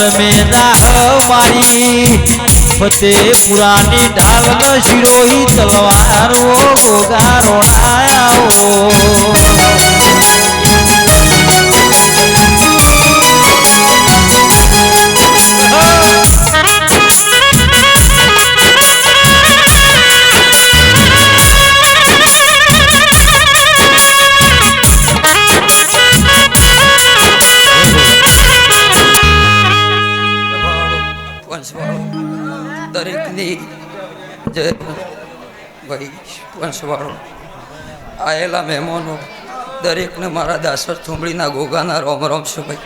ધર્મેદાર મારી ફતેપુરાની ઢાલ ન શિરોહી તલવાર ગોગા રોડાયા વંશવાળો દરેકની જય ભાઈ વંશવાળો આયેલા મહેમાનો દરેકને મારા દાસર થુંબડીના ગોગાના રોમ રોમ છું ભાઈ.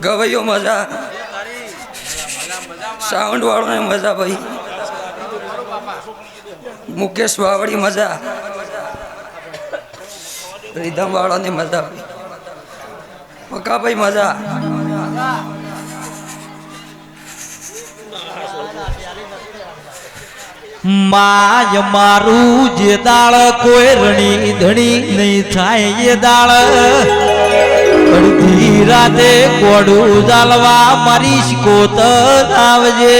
ગવૈયો મજા. સાઉન્ડ વાળોને મજા ભાઈ. મુકેશ વાવડી મજા. રીધમ વાળાને મજા ભાઈ. પકાભાઈ મજા. માય મારું જે દાળ કોઈ રણી ધણી નહીં થાય એ દાળ. અડધી રાતે કોડું ચાલવા મારી શિકોત આવજે.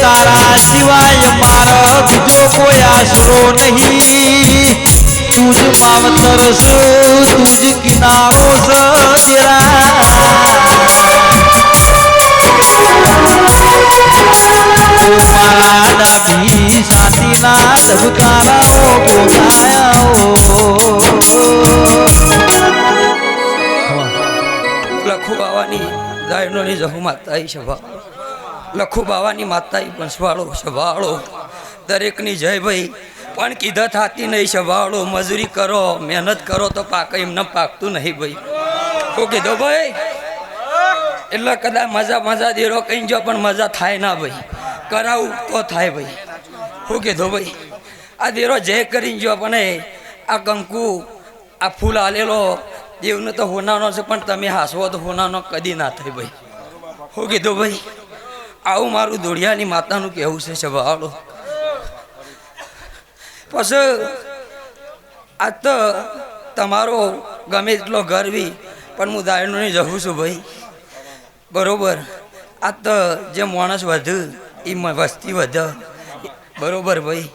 તારા સિવાય મારો બીજો કોઈ આશરો નહીં. તું જ માવતર છે તું કિનારો ઓ મારા ડાબી સાતીના ધબકારાઓ ગોગાયાઓ લખુ બાવાની દાયણોની જહુ માતાઈ સભા માતાઈ પંસવાળો સભાળો દરેકની જય ભાઈ પણ કીધા થતી નહીં સભાળો મજૂરી કરો, મહેનત કરો તો પાક એમને પાકતું નહીં ભાઈ. શું કીધો ભાઈ? એટલે કદાચ મજા મજા દેરો કઈ જો, પણ મજા થાય ના ભાઈ. કરાવું તો થાય ભાઈ. શું કીધો ભાઈ? આ દેરો જય કરીને જો પણ આ કંકુ આ ફૂલ આલેલો, દેવને તો હોનાનો છે, પણ તમે હાસવો તો હોનાનો કદી ના થાય ભાઈ. શું કીધું ભાઈ? આવું મારું દોડિયાની માતાનું કહેવું છે સભાળો પછી આ તો તમારો ગમે એટલો ગરવી, પણ હું દાયણું નહીં જવું છું ભાઈ. બરોબર. આ તો જે માણસ વધુ, એ વસ્તી વધે. બરોબર ભાઈ.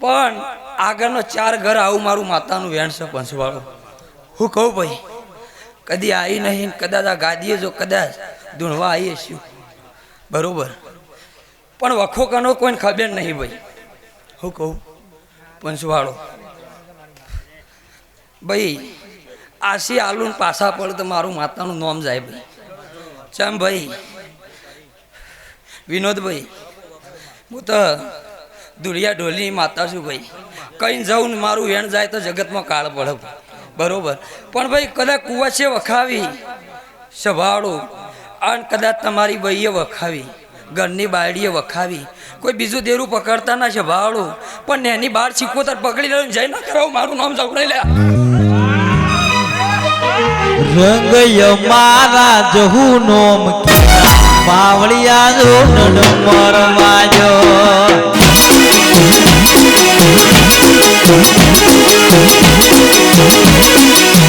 પણ આગળનો ચાર ઘર આવું મારું માતાનું વેણ છે પંચવાળો. હું કહું ભાઈ, કદી આવી નહીં, કદાચ આ ગાદીએ જો કદાચ ધૂણવા આવીએ છું બરોબર. પણ વખો કનો કોઈને ખબર નહીં ભાઈ. હું કહું. પંચવાળો. ભાઈ, આશી આલુ પાછા પડે તો મારું માતાનું નામ જાય ભાઈ. ચમ ભાઈ? વિનોદભાઈ હું તો દુરિયા ઢોલીની માતા છું ભાઈ. કઈ જવું ને મારું વેણ જાય તો જગતમાં કાળ પડે બરોબર. પણ ભાઈ, કદાચ કુવાશે વખાવી, સભાળો અને કદાચ તમારી ભાઈએ વખાવી. ઘરની બાયડીએ વખાવી. કોઈ બીજું દેરું પકડતા ના છે ભાવડું પણ એની બહાર સિકોતર પકડી લે જઈ ના કરાવ, મારું નામ જવડાઈ લે. રંગ મારા જહુ નોમ પાવળિયા જો મરવા જો Thank સ્વભાવ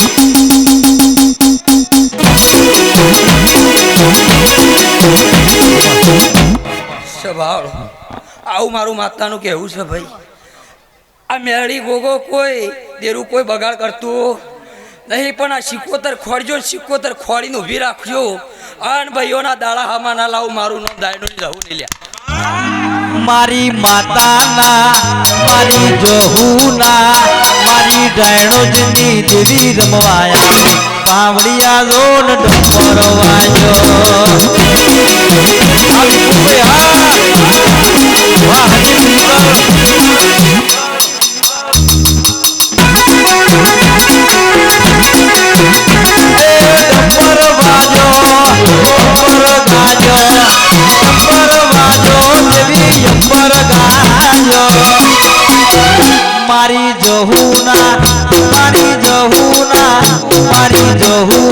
આવું મારું માતાનું કહેવું છે ભાઈ. આ મેળી ગોગો કોઈ, દેરું કોઈ બગાડ કરતું નહીં, પણ આ સિકોતર ખોડજો, સિકોતર ખોડીને ઊભી રાખજો. અને ભાઈઓના દાડા હામાં ના લાવું, મારું નામ દાયનું જવું નહીં લ્યા. મારી માતાના, મારી જહુના, મારી ડાયણોજની દેવી રમવાયા. પાવડિયા રોડ નડમર વાજો વાહ મારી જોહું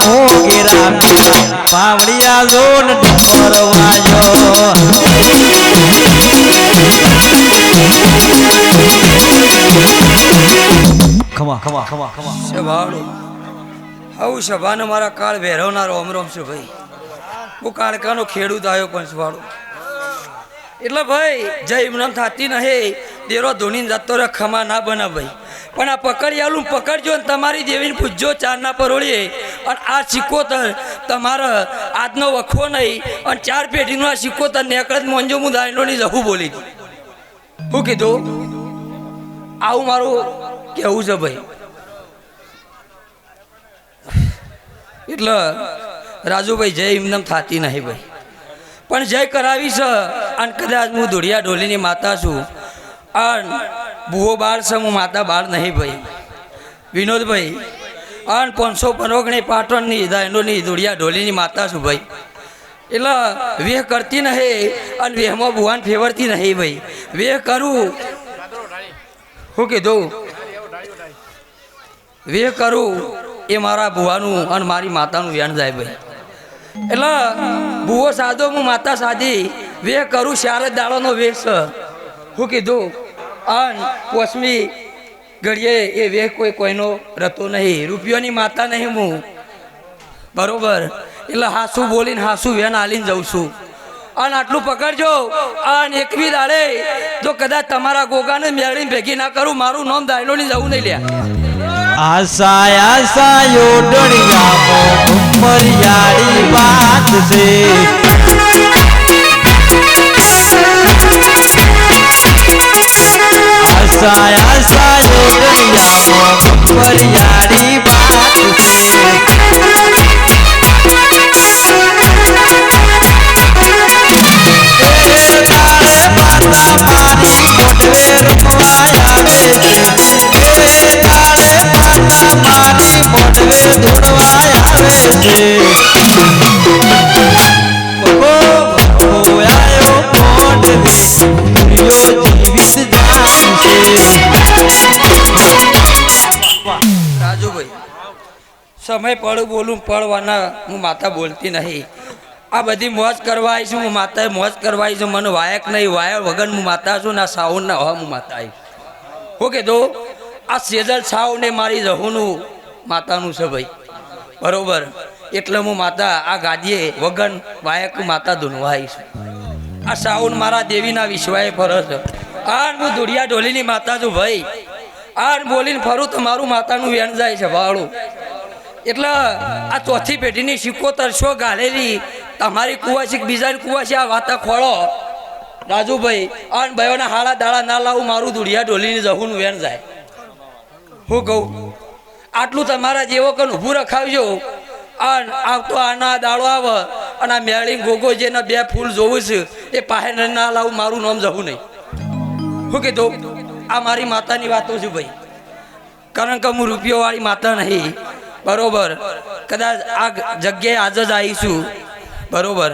મોગેરા મેરા પાવડિયા લોન ઢમરવાયો ખમા ખમા ખમા ખમા. સભાડો આવું સભાને મારા કાળ ભેરવનારો અમરોમ છે ભાઈ. હું કાળકાનો ખેડૂત આવ્યો પણ સભાડો એટલે ભાઈ જય ઇમરાન થતી નહીં. દેરો ધૂની જતો રે ખમા ના બના ભાઈ. પણ આ પકડી આલું પકડજો ને તમારી દેવીને પૂછજો ચારના પરોળીએ. અને આ સિક્કોતર તમારા આજનો વખો નહીં, અને ચાર પેઢીનો આ સિક્કોતર નેકળ જ મોંજો હું દાયલોની જહું બોલી શું કીધું, આવું મારું કેવું છે ભાઈ. એટલે રાજુભાઈ જય એમનેમ થતી નહીં ભાઈ. પણ જય કરાવી છે, અને કદાચ હું ધોળિયા ઢોલીની માતા છું. અને ભૂવો બાળ છે, હું માતા બાળ નહીં ભાઈ. વિનોદભાઈ અન પાંચસો પરોગણી પાટણની દાયનોની ધૂળિયા ઢોલીની માતા છું ભાઈ. એટલે વેહ કરતી નહીં અને વેહમાં ભુવાન ફેવરતી નહીં ભાઈ. વેહ કરું. શું કીધું? વેહ કરું એ મારા ભુવાનું અને મારી માતાનું વ્યાણ જાય ભાઈ. એટલે ભૂવો સાદો હું માતા સાદી વેહ કરું શારદ દાડોનો વેશ. શું કીધું? અન પોસમી ઘડીએ એ વેહ કોઈ કોઈનો રતો નહીં. રૂપિયોની માતા નહીં હું. બરોબર? એટલે હાસુ બોલીને હાસુ વેન હાલીને જઉં છું. અન આટલું પકડજો. અન એકવી દાડે જો કદાચ તમારા ગોગાને મેળવીને ભેગી ના કરું, મારું નામ દાયલોની જવું નહીં લ્યા આશા આશા, યોડણિયા મરિયાળી વાત છે. આશા આશા યોડણિયામાં ઉમરિયાળી વાત સમય પડું બોલું પડવાના હું માતા બોલતી નહીં. આ બધી મોજ કરવા છું હું માતાએ મોજ કરવા છું મને વાયક નહીં, વાયક વગર હું માતા છું ના સાઉન ના હવા હું માતા આવી હું કીધું, આ સેજલ સાવ ને મારી રહુનું માતાનું છે ભાઈ. બરોબર? એટલે હું માતા આ ગાદીએ વગન વાયક માતા ધૂનવા આવી આ સાઉન મારા દેવીના વિશ્વાએ ફરો છે. આ હું દુડિયા ઢોલીની માતા છું ભાઈ. આ બોલીને ફરું તો મારું માતાનું વેણ જાય છે ભાડું એટલે આ ચોથી પેઢીની સિક્કો તરશો ગાળેલી તમારી કુવાસી બીજાની કુવાસી આ વાતા ખોળો. રાજુભાઈ અન ભાઈઓના હાળા દાળા ના લાવું, મારું દુઢિયા ઢોલીને જહુનું વેણ જાય. હું કહું, આટલું તમારા જેવો કન ઊભું રખાવજો. અન આવતો આના દાળો આવે, અને આ મેળી ગોગો જેના બે ફૂલ જોવું છે, એ પાસે ના લાવું, મારું નામ જવું નહીં. હું કીધું, આ મારી માતાની વાતો છું ભાઈ. કારણ કે હું રૂપિયોવાળી માતા નહીં. બરોબર. કદાચ આ જગ્યાએ આજ જ આવીશું. બરોબર.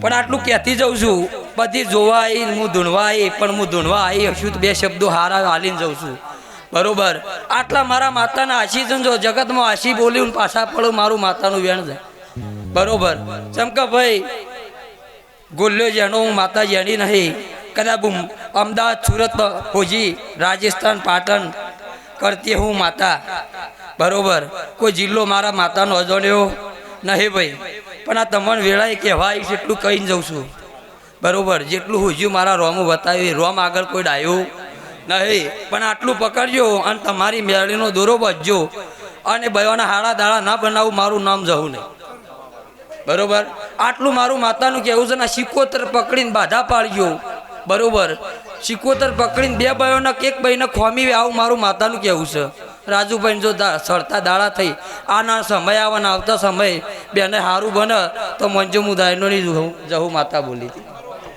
પણ આટલું કહેતી જઉં છું? બધી જોવા આવી હું ધૂણવા આવી પણ હું ધૂણવા આવી હશું બે શબ્દો હારા હાલીને જઉં છું. બરોબર. આટલા મારા માતાના આશી જો જગતમાં આશી બોલી પાછા પડું, મારું માતાનું વેણ છે. બરોબર. ચમકા ભાઈ, ગોલ્યો જેનો હું માતા જેણી નહીં. કદાચ અમદાવાદ, સુરત, હોજી, રાજસ્થાન, પાટણ કરતી હું માતા. બરોબર. કોઈ જિલ્લો મારા માતાનો અજોડ્યો નહીં ભાઈ. પણ આ તમને વેળાએ કહેવાય એટલું કહીને જઉં છું. બરોબર. જેટલું હુજ્યું મારા રોમું બતાવ્યું રોમ આગળ કોઈ ડાયું નહીં. પણ આટલું પકડજો અને તમારી મેળીનો દોરો બચજો અને બયોના હાડા દાડા ના બનાવું, મારું નામ જવું નહીં. બરોબર. આટલું મારું માતાનું કહેવું છે ને સિકોતર પકડીને બાધા પાડજો. બરોબર. સિક્કોતર પકડીને બે ભાઈઓના એક ભાઈને ખોમી આવું મારું માતાનું કહેવું છે. રાજુભાઈ જો સરતા દાડા થઈ, આના સમય આવવાના આવતા સમય બેને સારું બને તો મંજુ મુદાયનોની જહું જહું માતા બોલી. હતી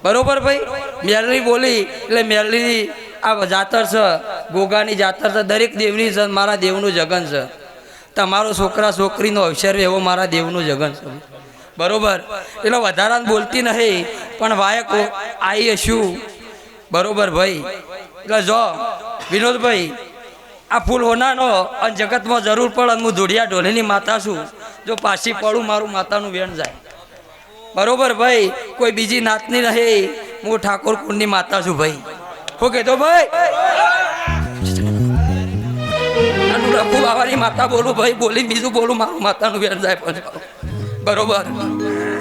બરોબર ભાઈ? મેરલી બોલી, એટલે મેરલી આ જાતર છે, ગોગાની જાતર છે, દરેક દેવની છે, મારા દેવનું જગન છે. તમારો છોકરા છોકરીનો અવસર એવો મારા દેવનું જગન છે. બરોબર? એટલે વધારાને બોલતી નહીં, પણ વાયક આવી હશું બરોબર ભાઈ. એટલે જો, વિનોદભાઈ, આ ફૂલ હોનાનો અને જગતમાં જરૂર પડે હું ધૂળિયા ઢોલીની માતા છું. જો પાછી પડું, મારું માતાનું વેણ જાય. બરોબર ભાઈ, કોઈ બીજી નાતની નહીં હું ઠાકોર કુંડની માતા છું ભાઈ. શું કહેતો, ભાઈ. લખુ બાવાની માતા બોલું ભાઈ, બોલી બીજું બોલું, મારું માતાનું વેણ જાય પણ બરોબર.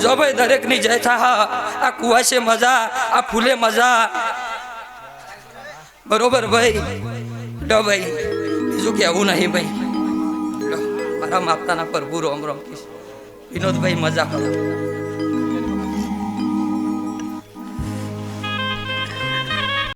જો ભાઈ દરેકની જય થા, આ કુવાશે મજા, આ ફૂલે મજા બરોબર ભાઈ. ડો ભાઈ. બીજું કહેવું નહીં ભાઈ. મારા માતાના પ્રભુ રોમ રોમ વિનોદભાઈ મજા કરો.